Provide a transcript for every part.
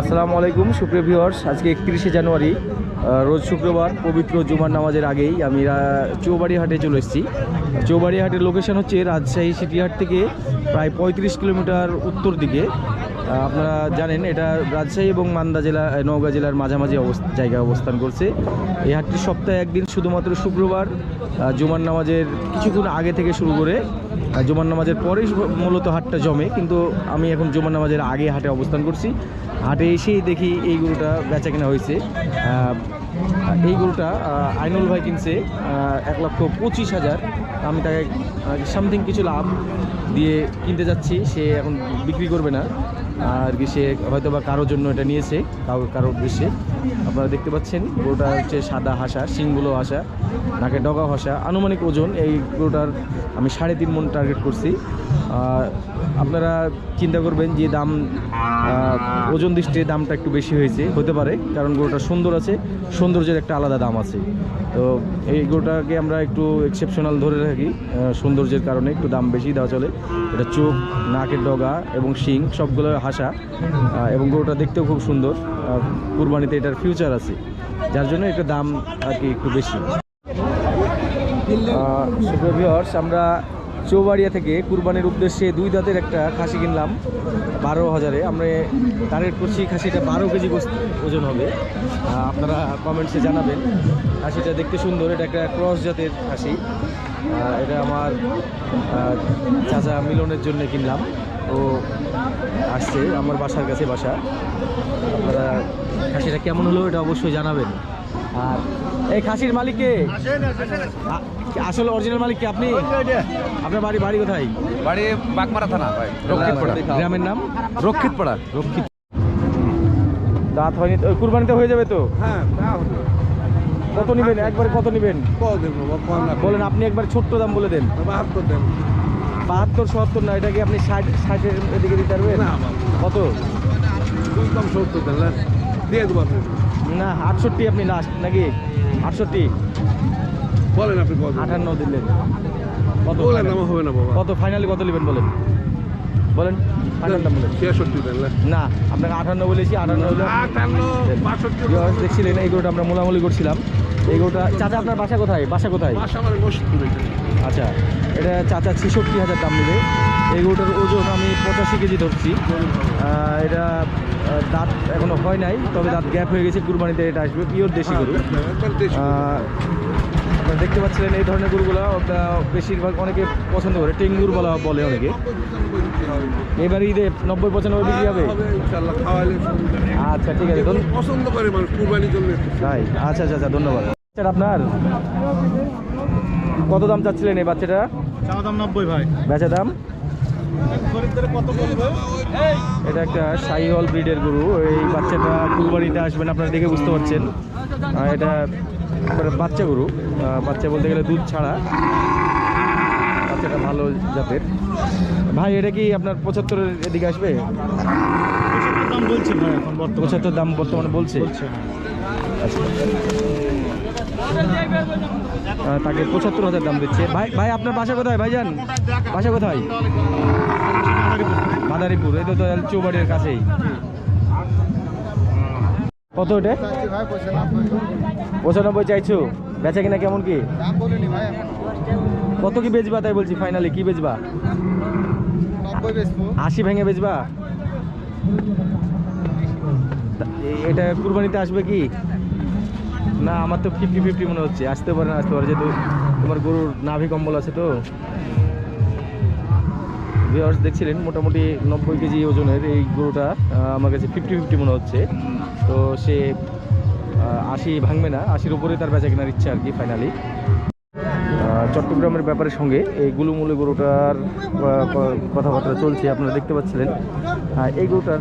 আসসালামু আলাইকুম, সুপ্রিয় ভিউয়ার্স। আজকে একত্রিশে জানুয়ারি রোজ শুক্রবার পবিত্র জুমার নামাজের আগেই আমি চৌবাড়ি হাটে চলে এসেছি। চৌবাড়ি হাটের লোকেশন হচ্ছে রাজশাহী সিটিহাট থেকে প্রায় পঁয়ত্রিশ কিলোমিটার উত্তর দিকে। আপনারা জানেন, এটা রাজশাহী এবং মান্দা জেলা নওগাঁ জেলার মাঝামাঝি অবস্থ জায়গায় অবস্থান করছে। এই হাটটি সপ্তাহে একদিন, শুধুমাত্র শুক্রবার জুমার নামাজের কিছুক্ষণ আগে থেকে শুরু করে জুমার নামাজের পরেই মূলত হাটটা জমে। কিন্তু আমি এখন জুমার নামাজের আগে হাটে অবস্থান করছি। হাটে এসেই দেখি এই গরুটা বেচা কেনা হয়েছে। এই গরুটা আইনুল ভাই কিনছে এক লক্ষ পঁচিশ হাজার। আমি তাকে সামথিং কিছু লাভ দিয়ে কিনতে যাচ্ছি, সে এখন বিক্রি করবে না। আর কি সে হয়তো বা কারোর জন্য এটা নিয়েছে, কারও, কারোর উদ্দেশ্যে। আপনারা দেখতে পাচ্ছেন, গরুটা হচ্ছে সাদা হাসা, শিংগুলো হাসা, নাকে ডগা হাসা। আনুমানিক ওজন, এই গরুটার আমি সাড়ে তিন মন টার্গেট করছি। আপনারা চিন্তা করবেন যে দাম ওজন দৃষ্টিতে দামটা একটু বেশি হয়েছে, হতে পারে, কারণ গরুটা সুন্দর আছে, সৌন্দর্যের একটা আলাদা দাম আছে। তো এই গরুটাকে আমরা একটু এক্সেপশনাল ধরে রাখি সৌন্দর্যের কারণে একটু দাম বেশি দেওয়া চলে। এটা চোখ, নাকের ডগা এবং শিং, সবগুলো হাসা এবং গরুটা দেখতেও খুব সুন্দর। কুরবানিতে এটার ফিউচার আছে, যার জন্য এটা দাম আর কি একটু বেশি। আমরা চৌবাড়িয়া থেকে কুরবানির উদ্দেশ্যে দুই দাঁতের একটা খাসি কিনলাম, বারো হাজারে। আমরা টার্গেট করছি খাসিটা বারো কেজি ওজন হবে। আপনারা কমেন্টসে জানাবেন। খাসিটা দেখতে সুন্দর, এটা একটা ক্রস জাতের খাসি। এটা আমার চাচা মিলনের জন্য কিনলাম। ও আসছে আমার বাসার কাছে বাসা। আপনারা খাসিটা কেমন হলো এটা অবশ্যই জানাবেন। আর এই খাসির মালিক কে? আসলে অরিজিনাল মালিক কি আপনি? আপনার বাড়ি বাড়ি কোথায়? বাড়ি বাগমারা থানা রক্ষিতপাড়া। গ্রামের নাম? রক্ষিতপাড়া। রক্ষিত দাঁত হয়নি ওই কুরবানিতে হয়ে যাবে তো? হ্যাঁ কত নেবেন? একবারে কত নেবেন? বলেন আপনি একবার ছোট্ট দাম বলে দেন। বাহাত্তর দেন বাহাত্তর সত্তর না এটা কি আপনি ষাট ষাটের এদিকে দিতে পারবেন? না, কত? দুই কম সত্তর দিয়ে দেবো না আটষট্টি আপনি লাস্ট নাকি? আটষট্টি। বলেন আপনি আটান্ন দিলেন। কত বলেন আমার হবে না বাবা। কত ফাইনালি কত নেবেন বলেন? বলেন ফাইনাল দাম বলেন ছিয়াষট্টি না? আপনাকে আটান্ন বলেছি আটান্ন দেখছিলেন এই গরুটা আমরা মোলামুলি করছিলাম। এই গরুটা চাচা আপনার বাসা কোথায়? বাসা কোথায়? মাস আমার মসজিদ। আচ্ছা এটা চাচা ছেষট্টি হাজার দাম নেবে। এই গরুটার ওজন আমি পঁচাশি কেজি ধরছি। এটা দাঁত এখনও হয় নাই তবে দাঁত গ্যাপ হয়ে গেছে কুরবানিতে এটা আসবে পিওর দেশি গরু। আহ, আপনারা দেখতে পাচ্ছিলেন এই ধরনের গরুগুলো বেশিরভাগ অনেকে পছন্দ করে টেঙ্গুর বলা বলে অনেকে। এবার ঈদে নব্বই পঁচানব্বই বিক্রি হবে? আচ্ছা ঠিক আছে পছন্দ করে মানুষ কুরবানির জন্য। তাই আচ্ছা আচ্ছা আচ্ছা ধন্যবাদ। স্যার আপনার? কত দাম চাচ্ছিলেন এই বাচ্চাটা? চাওয়া দাম নব্বই ভাই। বেচা দাম? এটা একটা শাহিওয়াল ব্রিডের গরু। এই বাচ্চাটা কুরবানিতে আসবেন আপনারা দেখে বুঝতে পারছেন। এটা একবারে বাচ্চা গরু। বাচ্চা বলতে গেলে দুধ ছাড়া। বাচ্চাটা ভালো জাতের। ভাই এটা কি আপনার পঁচাত্তরের এদিকে আসবে? পঁচাত্তর দাম বর্তমানে। বলছে। আচ্ছা। তাকে পঁচাত্তর হাজার দাম দিচ্ছে। ভাই ভাই, আপনার বাসা কোথায়, ভাইজান? বাসা কোথায়? মাদারীপুর, এই তো চৌবাড়ির কাছেই। কত ওটা? ভাই পঁচানব্বই চাইছো? বেচা কিনা কেমন কি? ভাই কত কি বেচবা তাই বলছি ফাইনালি কি বেচবা? আশি ভেঙে বেচবা? এটা কুরবানিতে আসবে কি? না, আমার তো ফিফটি ফিফটি মনে হচ্ছে। আসতে পারে না, আসতে পারে। যেহেতু তোমার গরুর নাভি কম্বল আছে তো। ভিওর্স দেখছিলেন, মোটামুটি নব্বই কেজি ওজনের এই গরুটা আমার কাছে ফিফটি ফিফটি মনে হচ্ছে। তো সে আশি ভাঙবে না, আশির উপরে তার বেচা কেনার ইচ্ছা আর কি ফাইনালি চট্টগ্রামের ব্যাপারের সঙ্গে এই গুলুমুলি গরুটার কথাবার্তা চলছে, আপনারা দেখতে পাচ্ছিলেন। এই গরুটার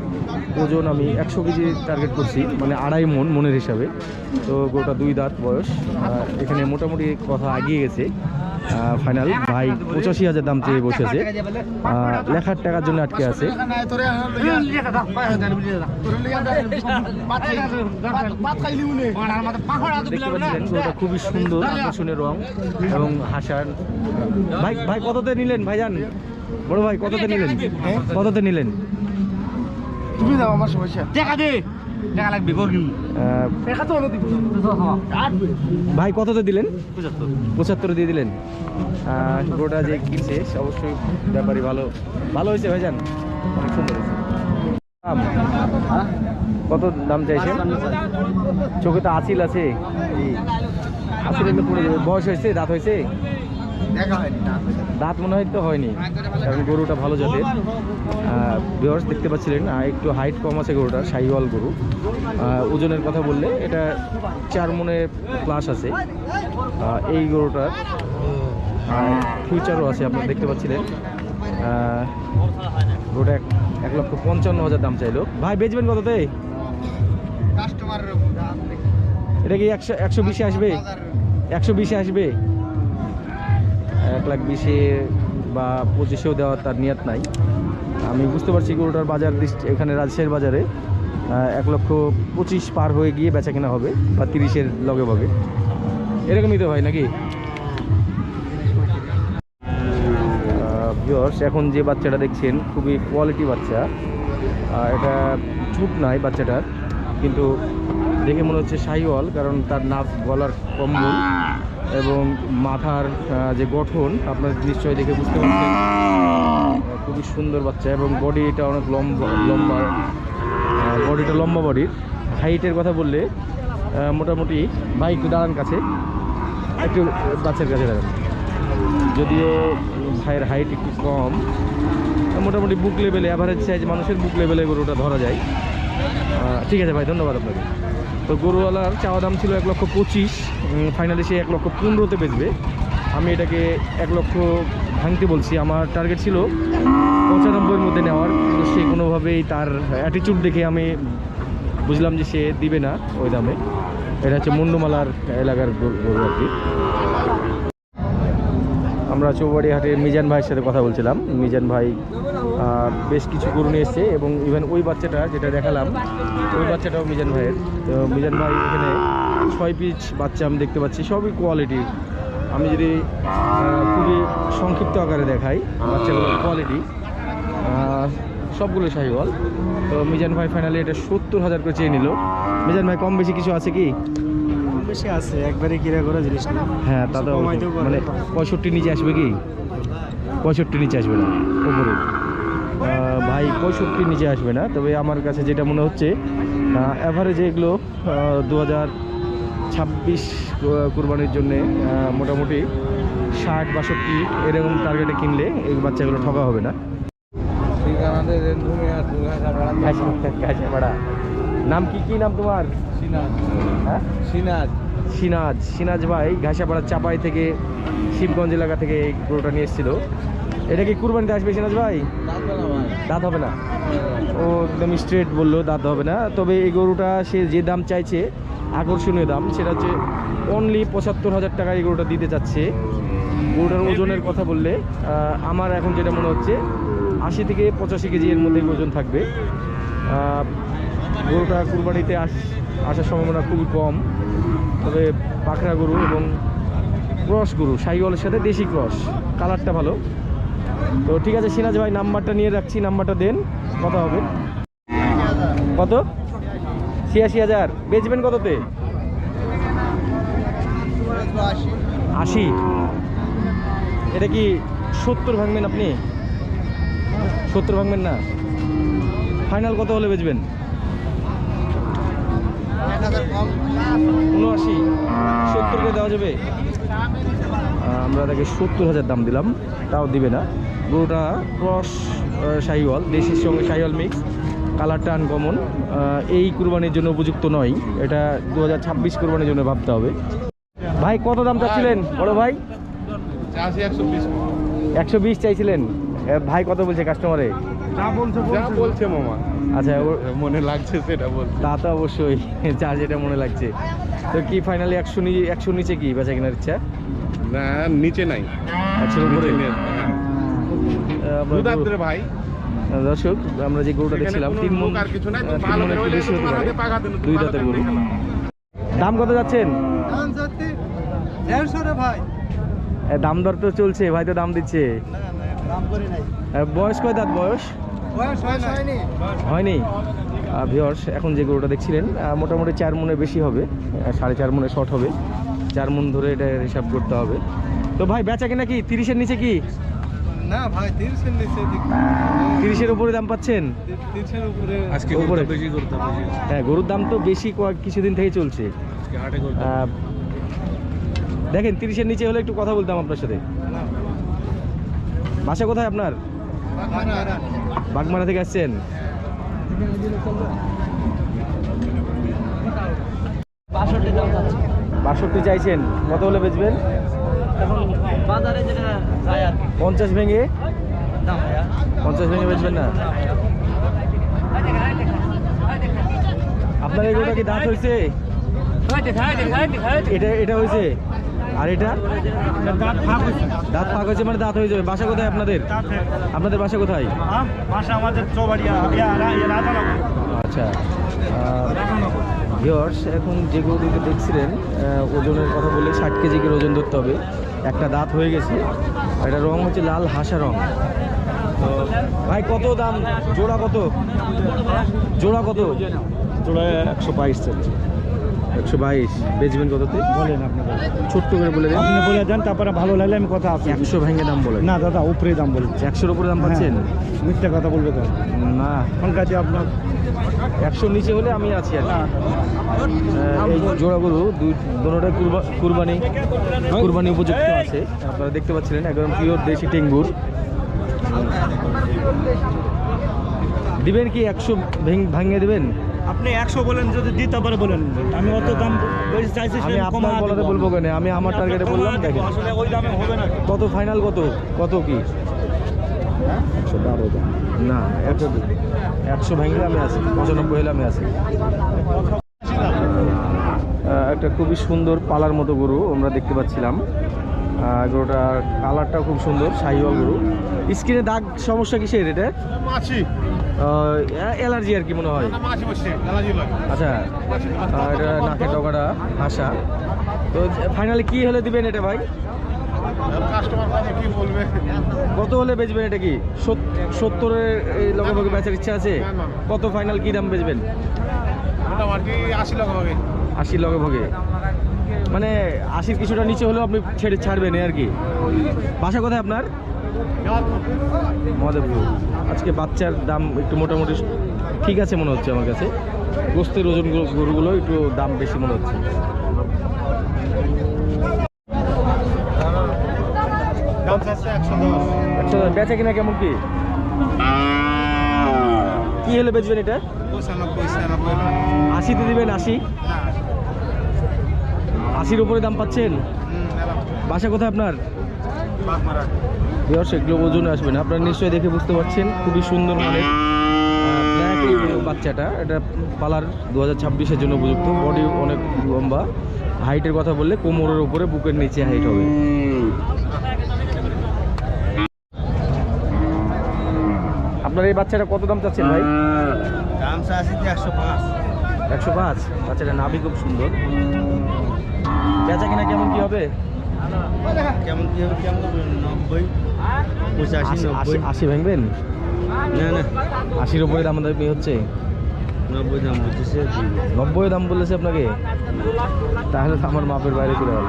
ওজন আমি একশো কেজি টার্গেট করছি মানে আড়াই মন, মনের হিসাবে। তো গরুটা দুই দাঁত বয়স এখানে মোটামুটি কথা এগিয়ে গেছে। ফাইনাল ভাই পঁচাশি হাজার দাম চেয়ে বসেছে লেখার টাকার জন্য আটকে আছে। খুবই সুন্দর আকর্ষণীয় রং এবং হাসার ভাই ভাই কততে নিলেন? ভাইজান বড় ভাই কততে নিলেন? কততে নিলেন? তুমি দাও আমার সমস্যা। টাকা দে। ভাই কততে দিলেন? পঁচাত্তর। দিয়ে দিলেন। গরুটা যে কিনছে অবশ্যই ব্যাপারই ভালো। ভালো হয়েছে ভাইজান? অনেক সুন্দর হয়েছে। কত দাম চাইছে চোখে তো আছিল আছে। আছিল বয়স হয়েছে দাঁত হয়েছে? দাঁত মনে হয় তো হয়নি। কারণ গরুটা ভালো জাতের। ভিওর্স দেখতে পাচ্ছিলেন একটু হাইট কম আছে গরুটা সাইওয়াল গরু। ওজনের কথা বললে এটা চার মনে প্লাস আছে। এই গরুটার ফিউচারও আছে আপনারা দেখতে পাচ্ছিলেন। গরুটা এক- লক্ষ পঞ্চান্ন হাজার দাম চাইলো। ভাই বেচবেন কততে। এটা কি একশো একশো বিশে আসবে? একশো বিশে আসবে? এক লাখ বিশে বা পঁচিশেও দেওয়ার তার নিয়ত নাই। আমি বুঝতে পারছি গরুটার বাজার দৃষ্টি এখানে রাজশাহীর বাজারে এক লক্ষ পঁচিশ পার হয়ে গিয়ে বেচা কেনা হবে বা তিরিশের লগে ভগে। এরকমই তো ভাই নাকি? ভিওর্স এখন যে বাচ্চাটা দেখছেন, খুবই কোয়ালিটি বাচ্চা। এটা চুট নাই বাচ্চাটার, কিন্তু দেখে মনে হচ্ছে শাহিওয়াল, কারণ তার নাক গলার কম্বল। এবং মাথার যে গঠন, আপনার নিশ্চয়ই দেখে বুঝতে পারছেন। খুবই সুন্দর বাচ্চা এবং বডিটা অনেক লম্বা লম্বা বডিটা লম্বা বডির। হাইটের কথা বললে মোটামুটি, ভাই একটু দাঁড়ান কাছে। একটু বাচ্চার কাছে দাঁড়ান। যদিও ভাইয়ের হাইট একটু কম, মোটামুটি বুক লেভেলে অ্যাভারেজ সাইজ মানুষের বুক লেভেলে গরুটা ধরা যায়। ঠিক আছে ভাই, ধন্যবাদ আপনাকে। তো গরুওয়ালার চাওয়া দাম ছিল এক লক্ষ পঁচিশ ফাইনালি সে এক লক্ষ পনেরোতে বেচবে। আমি এটাকে এক লক্ষ ভাঙতে বলছি। আমার টার্গেট ছিল পঁচানব্বইয়ের মধ্যে নেওয়ার, কিন্তু সে কোনোভাবেই তার অ্যাটিচিউড দেখে আমি বুঝলাম যে সে দিবে না ওই দামে। এটা হচ্ছে মুন্ডুমালার এলাকার গরু আর কি। আমরা চৌবাড়ি হাটে মিজান ভাইয়ের সাথে কথা বলছিলাম। মিজান ভাই বেশ কিছু গরু নিয়ে এসছে এবং ইভেন ওই বাচ্চাটা যেটা দেখালাম ওই বাচ্চাটাও মিজান ভাইয়ের। তো মিজান ভাই এখানে ছয় পিচ বাচ্চা আমি দেখতে পাচ্ছি সবই কোয়ালিটি আমি যদি খুবই সংক্ষিপ্ত আকারে দেখাই বাচ্চাগুলোর কোয়ালিটি সবগুলো শাহিওয়াল তো মিজান ভাই ফাইনালি এটা সত্তর হাজার করে চেয়ে নিল। মিজান ভাই কম বেশি কিছু আছে কি? বেশি আছে একবারে কিরা করে জিনিস না। হ্যাঁ তাতে মানে পঁয়ষট্টি নিচে আসবে কি? পঁয়ষট্টি নিচে আসবে না উপরে। ভাই পঁয়ষট্টি নিচে আসবে না? তবে আমার কাছে যেটা মনে হচ্ছে অ্যাভারেজে এগুলো দু হাজার ছাব্বিশ কুরবানির জন্যে মোটামুটি ষাট বাষট্টি এরকম টার্গেটে কিনলে এই বাচ্চাগুলো ঠকা হবে না। কাছাপাড়া নাম কি কি নাম তোমার? সিনাজ। হ্যাঁ? সিনাজ। সিনাজ। সিনাজ ভাই ঘাসাপাড়া চাপাই থেকে শিবগঞ্জ এলাকা থেকে এই গরুটা নিয়ে এসেছিল। এটা কি কুরবানিতে আসবে সিনাজ ভাই? দাঁত হবে না ও একদম স্ট্রেট বলল দাঁত হবে না। তবে এই গরুটা সে যে দাম চাইছে আকর্ষণীয় দাম সেটা হচ্ছে অনলি পঁচাত্তর হাজার টাকা এই গরুটা দিতে চাচ্ছে। গরুটার ওজনের কথা বললে আমার এখন যেটা মনে হচ্ছে আশি থেকে পঁচাশি কেজি এর মধ্যে ওজন থাকবে। গরুটা কুরবানিতে আস আসার সম্ভাবনা খুবই কম। তবে পাখরা গরু এবং ক্রস গরু সাইওয়ালের সাথে দেশি ক্রস কালারটা ভালো। তো ঠিক আছে, সিরাজ ভাই, নাম্বারটা নিয়ে রাখছি, নাম্বারটা দেন কত হবে। কত? ছিয়াশি হাজার। বেচবেন কততে? আশি। এটা কি সত্তর ভাঙবেন আপনি? সত্তর ভাঙবেন না? ফাইনাল কত হলে বেচবেন? উনআশি সত্তর করে দেওয়া যাবে? আমরা তাকে সত্তর হাজার দাম দিলাম তাও দিবে না। গরুটা ক্রস শাহিওয়াল দেশির সঙ্গে শাহিওয়াল মিক্স কালারটা আনকমন এই কুরবানির জন্য উপযুক্ত নয় এটা দু হাজার ছাব্বিশ কুরবানির জন্য ভাবতে হবে। ভাই কত দাম চাচ্ছিলেন? বড় ভাই? একশো বিশ। চাইছিলেন? ভাই কত বলছে কাস্টমারে বলছে মামা। আচ্ছা মনে লাগছে সেটা বলছে। তা তো অবশ্যই যা যেটা মনে লাগছে। তো কি ফাইনালি একশো নিচে একশো নিচে কি বেচা কেনার ইচ্ছা? না নিচে নাই। উপরে আমরা দুধাত্রে ভাই। দর্শক আমরা যে গরুটা দেখছিলাম তিন আর কিছু নাই, দুই দাঁতের গরু। দাম কত যাচ্ছেন? ভাই। দাম দর তো চলছে ভাই তো দাম দিচ্ছে। না না দাম করি নাই। এ, বয়স কয় দাঁত বয়স? বয়স হয়নি। হয়নি? ভিওর্স এখন যে গরুটা দেখছিলেন মোটামুটি চার মনে বেশি হবে সাড়ে চার মনে শর্ট হবে। চার মন ধরে এটা হিসাব করতে হবে। তো ভাই বেচা কিনা কি? তিরিশের নিচে কি? না ভাই তিরিশের নিচে তিরিশের উপরে দাম পাচ্ছেন? তিরিশের উপরে আজকে উপরে। বেশি করতে হ্যাঁ গরুর দাম তো বেশি কয়েক কিছুদিন থেকে চলছে। দেখেন তিরিশের নিচে হলে একটু কথা বলতাম আপনার সাথে। বাসা কোথায় আপনার? বাগমারা। থেকে আসছেন? বাষট্টি চাইছেন কত হলে বেচবেন? বাজারে যেটা যায় আর কি। পঞ্চাশ ভেঙে? পঞ্চাশ ভেঙে বেচবেন না? আপনার এগুলোটা কি দাঁত হয়েছে? এটা এটা হয়েছে? আর এটা? দাঁত ফাঁক হয়েছে মানে দাঁত হয়ে যাবে। বাসা কোথায় আপনাদের? আপনাদের বাসা কোথায়? ভাষা আমাদের আচ্ছা। ভিওর্স এখন যে গরুটিকে দেখছিলেন ওজনের কথা বললে ষাট কেজি করে ওজন ধরতে হবে। একটা দাঁত হয়ে গেছে এটা রং হচ্ছে লাল হাসা রং। তো ভাই, কত দাম? জোড়া কত? জোড়া কত? জোড়া একশো বাইশ চলছে একশো বাইশ। বেচবেন কততে? বলেন আপনারা। ছোট্ট করে বলে দেন। আপনি বলে দেন তারপরে ভালো লাগলে আমি কথা আছে। একশো ভেঙে দাম বলে না দাদা উপরে দাম বলছি একশোর উপরে দাম পাচ্ছেন? হ্যাঁ, মিথ্যা কথা বলবে তো না। কোন কাজে আপনার একশোর নিচে হলে আমি আছি আর এই জোড়া গরু দুই দুটোটাই কুরবা- কুরবানি। কুরবানি উপযুক্ত আছে। আপনারা দেখতে পাচ্ছিলেন একদম পিওর দেশি টেঙ্গুর। দিবেন কি একশো ভাঙিয়ে দিবেন? আপনি একশো বলেন যদি দিতে পারে বলেন। আমি অত দাম বেশি চাইছি আমি আপনার বলাতে বলব কেন? আমি আমার টার্গেটে বললাম দেখেন। আসলে ওই দামে হবে না। কত ফাইনাল কত? কত কি? একশো বারো না একশো একশো ভাঙলে আমি আছি পঁচানব্বই হলে আমি আছি। একটা খুবই সুন্দর পালার মতো গরু আমরা দেখতে পাচ্ছিলাম। গরুটার কালারটা খুব সুন্দর শাহিওয়াল গরু। স্কিনে দাগ সমস্যা কিসের এটা? মাছি। অ্যালার্জি আর কি মনে হয়? আচ্ছা এটা নাকের ডগাটা হাসা। তো ফাইনালি কি হলে দিবেন এটা ভাই? কত হলে বেচবেন এটা কি? সত্তরের এই লগে বেচার ইচ্ছা আছে। কত ফাইনাল কি দাম বেচবেন? আশি টাকা হবে আশির লগে ভোগে মানে আশির কিছুটা নিচে হলেও আপনি ছেড়ে ছাড়বেন আর কি। বাসা কোথায় আপনার? মহাদেবপুর। আজকে বাচ্চার দাম একটু মোটামুটি ঠিক আছে মনে হচ্ছে আমার কাছে। গোস্তের ওজন গরুগুলো একটু দাম বেশি মনে হচ্ছে। আচ্ছা বেচা কিনা কেমন কি? কি হলে বেচবেন এটা? আশিতে দিবেন আশি? আশির উপরে দাম পাচ্ছেন? বাসা কোথায় আপনার? বিহার সেগুলো ওজনে আসবে না আপনারা নিশ্চয়ই দেখে বুঝতে পারছেন খুবই সুন্দর মানের ব্ল্যাক বাচ্চাটা। এটা পালার দু হাজার ছাব্বিশের জন্য উপযুক্ত। বডি অনেক লম্বা। হাইটের কথা বললে কোমরের উপরে বুকের নিচে হাইট হবে। আপনার এই বাচ্চাটা কত দাম চাচ্ছেন ভাই? দাম একশো পাঁচ। একশো পাঁচ? বাচ্চাটা নাভি খুব সুন্দর। বেচা কিনা কেমন কি হবে? কেমন কি হবে কেমন নব্বই পঁচাশি আশি- নব্বই। আশি- ভাঙবেন? না না। আশির উপরে দাম দামি হচ্ছে? নব্বই দাম বলতেছে নব্বই দাম বলেছে আপনাকে? তাহলে তো আমার মাপের বাইরে চলে গেল।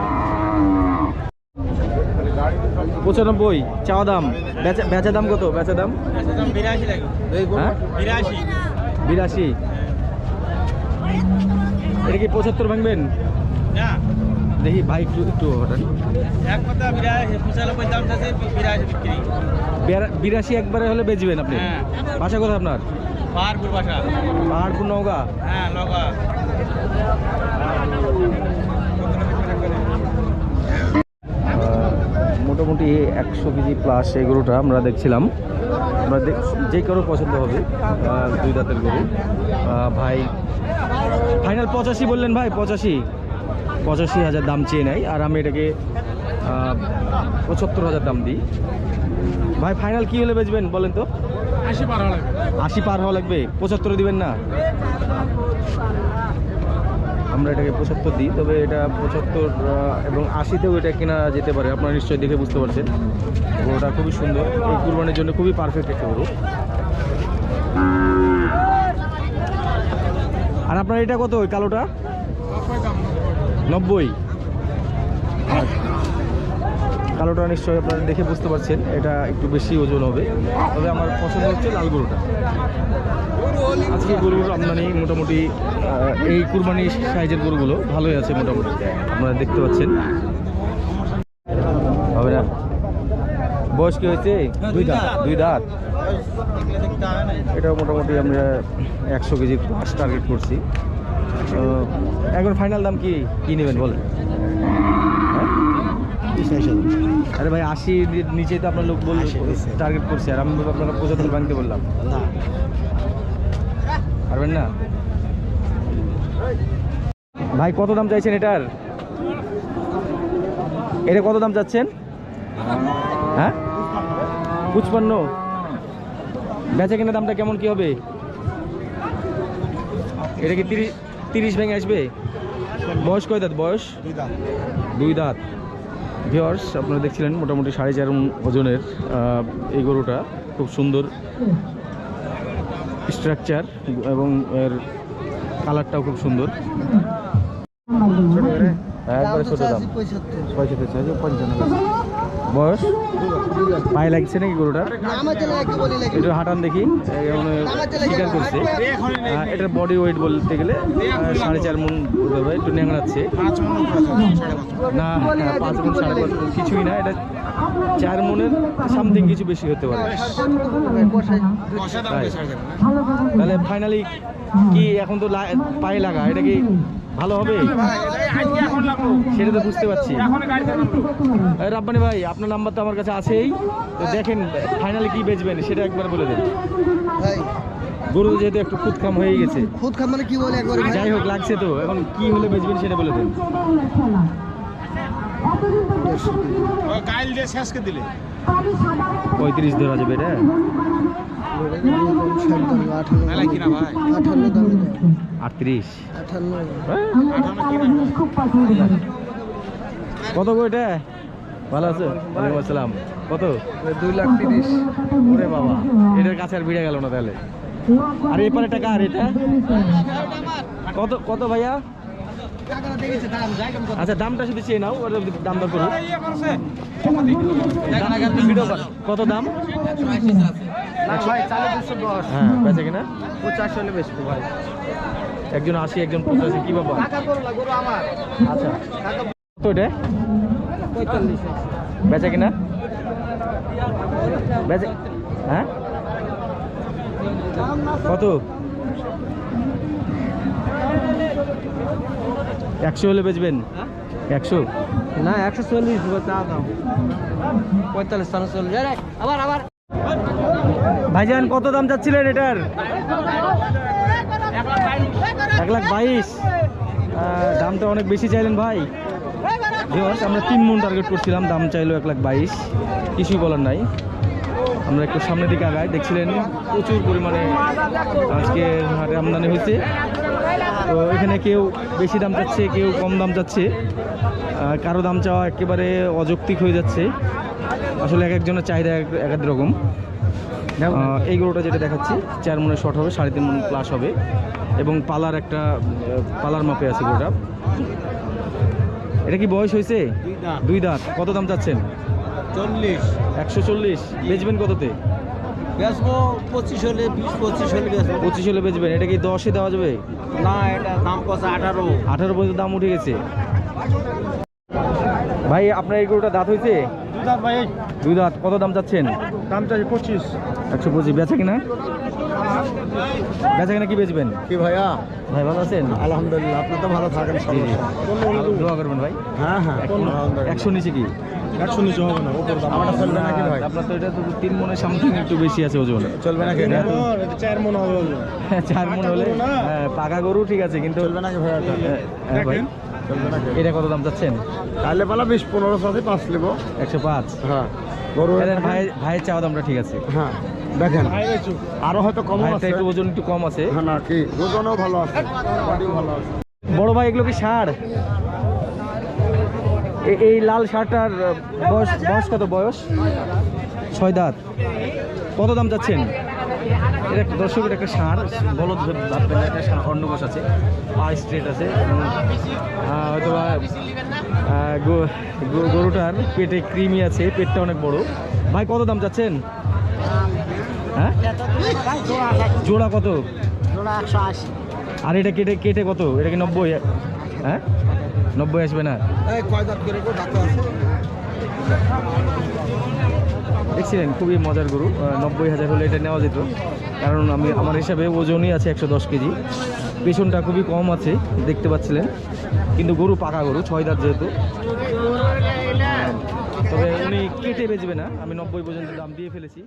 পঁচানব্বই চাওয়া দাম। বেচা বেচা দাম কত? বেচা দাম? হ্যাঁ? বিরাশি বিরাশি। এটা কি পঁচাত্তর ভাঙবেন? না। দেখি ভাই একটু একটু হঠাৎ। বিরাশি একবারে হলে বেচবেন আপনি? হ্যাঁ। বাসা কোথায় আপনার? পাহাড়পুর বাসা। পাহাড়পুর নওগাঁ? হ্যাঁ মোটামুটি একশো কেজি প্লাস এই গরুটা আমরা দেখছিলাম। আমরা যে কারও পছন্দ হবে দুই দাঁতের গরু। ভাই ফাইনাল পঁচাশি বললেন ভাই পঁচাশি? পঁচাশি হাজার দাম চেয়ে নেয় আর আমি এটাকে পঁচাত্তর হাজার দাম দিই। ভাই ফাইনাল কি হলে বেচবেন বলেন তো? আশি পার হবে আশি পার হওয়া লাগবে? পঁচাত্তর দিবেন না? আমরা এটাকে পঁচাত্তর দিই তবে এটা পঁচাত্তর এবং আশিতেও এটা কেনা যেতে পারে আপনারা নিশ্চয়ই দেখে বুঝতে পারছেন। গরুটা খুবই সুন্দর এই কুরবানির জন্য খুবই পারফেক্ট একটা গরু। আর আপনার এটা কত ওই কালোটা? নব্বই। কালোটা নিশ্চয়ই আপনারা দেখে বুঝতে পারছেন এটা একটু বেশি ওজন হবে। তবে আমার পছন্দ হচ্ছে লাল গরুটা। আজকে গরুর আমদানি মোটামুটি এই কুরবানি সাইজের গরুগুলো ভালোই আছে মোটামুটি আপনারা দেখতে পাচ্ছেন। হবে না বয়স কি হয়েছে? দুই দাঁত। দুই দাঁত। এটা মোটামুটি আমরা একশো কেজি প্লাস টার্গেট করছি। তো এখন ফাইনাল দাম কি কি নেবেন বলেন? হ্যাঁ? আরে ভাই আশি নিচে তো আপনার লোক বল টার্গেট করছে। আর আমি আপনাকে পঁচাত্তর ভাঙতে বললাম। পারবেন না? ভাই কত দাম চাইছেন এটার? এটা কত দাম চাচ্ছেন? হ্যাঁ? পুচপান্ন। বেচা কেনা দামটা কেমন কি হবে? এটা কি তিরিশ তিরিশ ভেঙে আসবে? বয়স কয় দাঁত? বয়স? দুই দাঁত। ভিওর্স আপনারা দেখছিলেন মোটামুটি সাড়ে চার ওজনের এই গরুটা। খুব সুন্দর স্ট্রাকচার এবং এর কালারটাও খুব সুন্দর। হ্যাঁ, একবারে ছোট দাম। পঁয়ষট্টি। পঞ্চান্ন। বয়স? পায়ে লাগছে নাকি গরুটার? একটু হাঁটান দেখি। স্বীকার করছে। এটার বডি ওয়েট বলতে গেলে সাড়ে চার মন একটু ন্যাংড়াচ্ছে না হ্যাঁ, পাঁচ মন সাড়ে পাঁচ মন কিছুই না এটা চার মনের সামথিং কিছু বেশি হতে পারে। তাহলে ফাইনালি কি এখন তো পায়ে লাগা এটা কি ভালো হবে? সেটা তো বুঝতে পারছি। রাব্বানি ভাই আপনার নাম্বার তো আমার কাছে আছেই। তো দেখেন ফাইনালি কি বেচবেন সেটা একবার বলে দেন। গরু যেহেতু একটু খুদ খাম হয়ে গেছে। খুদ খাম মানে কি বলে একবার যাই হোক লাগছে তো। এখন কি হলে বেচবেন সেটা বলে দেন। কাইল দিয়ে শেষকে দিলে। পঁয়ত্রিশ ধরা যাবে এটা মেলা কিনা ভাই আঠান্ন দাম আটত্রিশ। কত এটা? ভালো আছো? ওয়ালাইকুম আসসালাম। কত? দুই লাখ তিরিশ। ওরে বাবা এটার কাছে আর ভিড়ে গেল না তাহলে? আর এপারে টাকা আর এটা? কত কত ভাইয়া? আচ্ছা দামটা শুধু চেয়ে নাও দাম দর করো কত দাম? হ্যাঁ বেঁচে কিনা? পঁচাশি হলে বেশি ভাই। একজন আশি একজন পঁচাশি কি বাবা? আচ্ছা। কত এটা? বেচা কিনা? বেচে হ্যাঁ? কত? একশো হলে বেচবেন? একশো? না একশো চল্লিশ পঁয়তাল্লিশ চল্লিশ। আবার আবার। ভাইজান কত দাম চাচ্ছিলেন এটার? এক লাখ বাইশ। দামটা অনেক বেশি চাইলেন ভাই। ভিউয়ার্স, আমরা তিন মন টার্গেট করছিলাম দাম চাইলো এক লাখ বাইশ। কিছুই বলার নাই। আমরা একটু সামনের দিকে আগায় দেখছিলেন প্রচুর পরিমাণে আজকে হাটে আমদানি হয়েছে। তো এখানে কেউ বেশি দাম চাচ্ছে কেউ কম দাম চাচ্ছে। কারও দাম চাওয়া একেবারে অযৌক্তিক হয়ে যাচ্ছে। আসলে এক একজনের চাহিদা এক এক রকম। এই গরুটা যেটা দেখাচ্ছি চার মনে শর্ট হবে সাড়ে তিন মন প্লাস হবে। এবং পালার একটা পালার মাপে আছে গরুটা এটা কি বয়স হয়েছে? দুই দাঁত। কত দাম চাচ্ছেন? চল্লিশ। একশো চল্লিশ। বেচবেন কততে? বেচবো পঁচিশ হলে বিশ পঁচিশ হলে বেচবো। পঁচিশ হলে বেচবেন। এটা কি দশে দেওয়া যাবে? না এটা দাম কত আঠারো। আঠারো পর্যন্ত দাম উঠে গেছে। ভাই আপনার এই গরুটা দাঁত হয়েছে? ভাই। দুই দাঁত। কত দাম চাচ্ছেন? দাম চাই পঁচিশ। একশো পঁচিশ বেচা কিনা? বেচা কিনা কি বেচবেন? কি ভাইয়া? ভাই ভালো আছেন? আলহামদুলিল্লাহ আপনি তো ভালো থাকেন জি জি। দোয়া করবেন ভাই। হ্যাঁ হ্যাঁ একশো নিচে কি? একশো নিচে হবে না ওপর দাম। আমারটা চলবে নাকি ভাই? আপনার তো এটা তো তিন মনে সামথিং একটু বেশি আছে ওজন। চলবে নাকি এটা তো- চার মন হবে চার মন হলে হ্যাঁ, পাকা গরু ঠিক আছে কিন্তু চলবে নাকি ভাইয়া এটা? হ্যাঁ, হ্যাঁ ভাই। চলবে এটা কত দাম চাচ্ছেন? কাইলে বেলা বিশ পনেরো সাথে পাঁচ নেব। একশো পাঁচ। হ্যাঁ। গরু ভাই ভাইয়ের চাওয়া দামটা ঠিক আছে। হ্যাঁ দেখেন আরও হয়তো কম আছে। একটু ওজন একটু কম আছে। হ্যাঁ না কি? ওজনও ভালো আছে। ভালো আছে। বড় ভাই এগুলো কি সার এই লাল শার্টটার বয়স বয়স কত বয়স? ছয় দাঁত। কত দাম চাচ্ছেন? এটা একটা দর্শকের একটা সার, বলদ ভাববেন একটা সার আছে পা স্ট্রেট আছে হয়তো গরুটার পেটে ক্রিমি আছে, পেটটা অনেক বড়। ভাই, কত দাম চাচ্ছেন? হ্যাঁ? জোড়া কত? আর এটা কেটে কেটে কত? এটা কি নব্বই? হ্যাঁ? নব্বই আসবে না? দেখছিলেন খুবই মজার গরু। নব্বই হাজার হলে এটা নেওয়া যেত। কারণ আমি আমার হিসাবে ওজনই আছে একশো দশ কেজি। পেছনটা খুবই কম আছে দেখতে পাচ্ছিলেন। কিন্তু গরু পাকা গরু ছয় দাঁত যেহেতু। তবে উনি কেটে বেচবে না। আমি নব্বই পর্যন্ত দাম দিয়ে ফেলেছি।